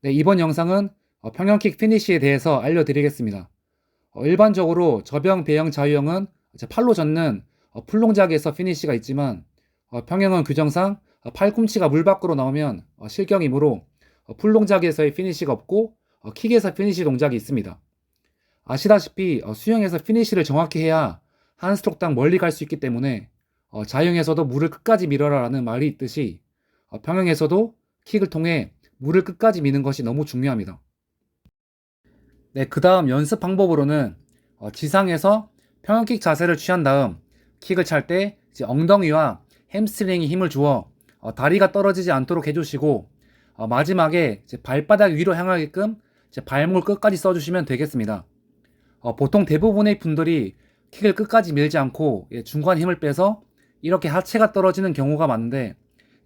네, 이번 영상은 어, 평형킥 피니시에 대해서 알려드리겠습니다. 어, 일반적으로 저병, 배영, 자유형은 팔로 젓는 어, 풀동작에서 피니시가 있지만 어, 평형은 규정상 어, 팔꿈치가 물 밖으로 나오면 어, 실격이므로 어, 풀동작에서의 피니시가 없고 어, 킥에서 피니시 동작이 있습니다. 아시다시피 어, 수영에서 피니시를 정확히 해야 한 스트로크당 멀리 갈 수 있기 때문에 어, 자유형에서도 물을 끝까지 밀어라라는 말이 있듯이 어, 평형에서도 킥을 통해 물을 끝까지 미는 것이 너무 중요합니다. 네, 그 다음 연습 방법으로는 어, 지상에서 평형킥 자세를 취한 다음 킥을 찰 때 엉덩이와 햄스트링에 힘을 주어 어, 다리가 떨어지지 않도록 해주시고 어, 마지막에 발바닥 위로 향하게끔 발목을 끝까지 써주시면 되겠습니다. 어, 보통 대부분의 분들이 킥을 끝까지 밀지 않고 예, 중간 힘을 빼서 이렇게 하체가 떨어지는 경우가 많은데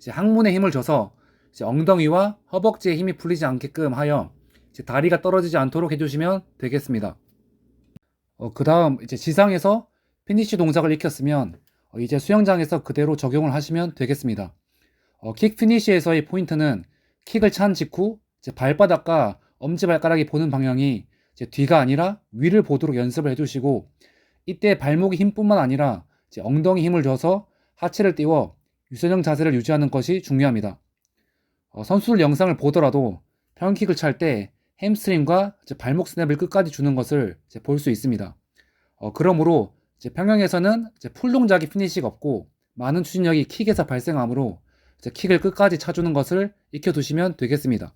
항문에 힘을 줘서 엉덩이와 허벅지에 힘이 풀리지 않게끔 하여 다리가 떨어지지 않도록 해주시면 되겠습니다. 어, 그 다음 이제 지상에서 피니쉬 동작을 익혔으면 어, 이제 수영장에서 그대로 적용을 하시면 되겠습니다. 어, 킥 피니쉬에서의 포인트는 킥을 찬 직후 발바닥과 엄지발가락이 보는 방향이 뒤가 아니라 위를 보도록 연습을 해주시고 이때 발목의 힘뿐만 아니라 엉덩이 힘을 줘서 하체를 띄워 유선형 자세를 유지하는 것이 중요합니다. 어, 선수들 영상을 보더라도 평킥을 찰 때 햄스트링과 발목 스냅을 끝까지 주는 것을 볼 수 있습니다. 어, 그러므로 이제 풀 동작이 피니시가 없고 많은 추진력이 킥에서 발생하므로 킥을 끝까지 차주는 것을 익혀두시면 되겠습니다.